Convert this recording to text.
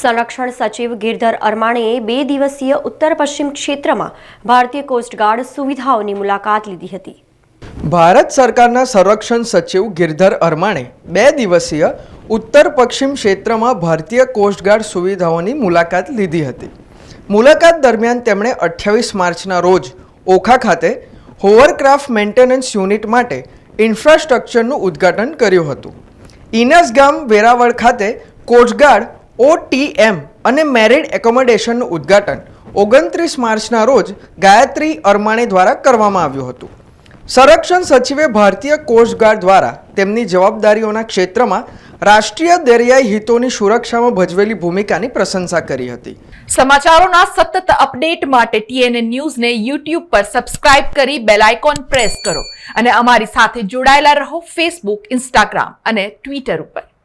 સંરક્ષણ સચિવ ગિરધર અરમાણીએ બે દિવસીય ઉત્તર પશ્ચિમ ક્ષેત્રમાં ભારતીય કોસ્ટગાર્ડ સુવિધાઓની મુલાકાત લીધી હતી. ભારત સરકારના સંરક્ષણ સચિવ ગિરધર અરમાણે બે દિવસીય ઉત્તર પશ્ચિમ ક્ષેત્રમાં ભારતીય કોસ્ટગાર્ડ સુવિધાઓની મુલાકાત લીધી હતી. મુલાકાત દરમિયાન તેમણે અઠ્યાવીસ માર્ચના રોજ ઓખા ખાતે હોવરક્રાફ્ટ મેન્ટેનન્સ યુનિટ માટે ઇન્ફ્રાસ્ટ્રક્ચરનું ઉદ્ઘાટન કર્યું હતું. ઇનસ ગામ વેરાવળ ખાતે કોસ્ટગાર્ડ ઓટીએમ અને મેરિડ એકોમોડેશનનું ઉદ્ઘાટન ઓગણત્રીસ માર્ચના રોજ ગાયત્રી અરમાણે દ્વારા કરવામાં આવ્યું હતું. સંરક્ષણ સચિવે ભારતીય કોસ્ટગાર્ડ દ્વારા તેમની જવાબદારીઓના ક્ષેત્રમાં રાષ્ટ્રીય દરિયાઈ હિતોની સુરક્ષામાં ભજવેલી ભૂમિકાની પ્રશંસા કરી હતી. સમાચારોના સતત અપડેટ માટે ટીએનએ ન્યૂઝને યુટ્યુબ પર સબસ્ક્રાઇબ કરી બેલ આઇકોન પ્રેસ કરો અને અમારી સાથે જોડાયેલા રહો ફેસબુક ઇન્સ્ટાગ્રામ અને ટ્વિટર ઉપર.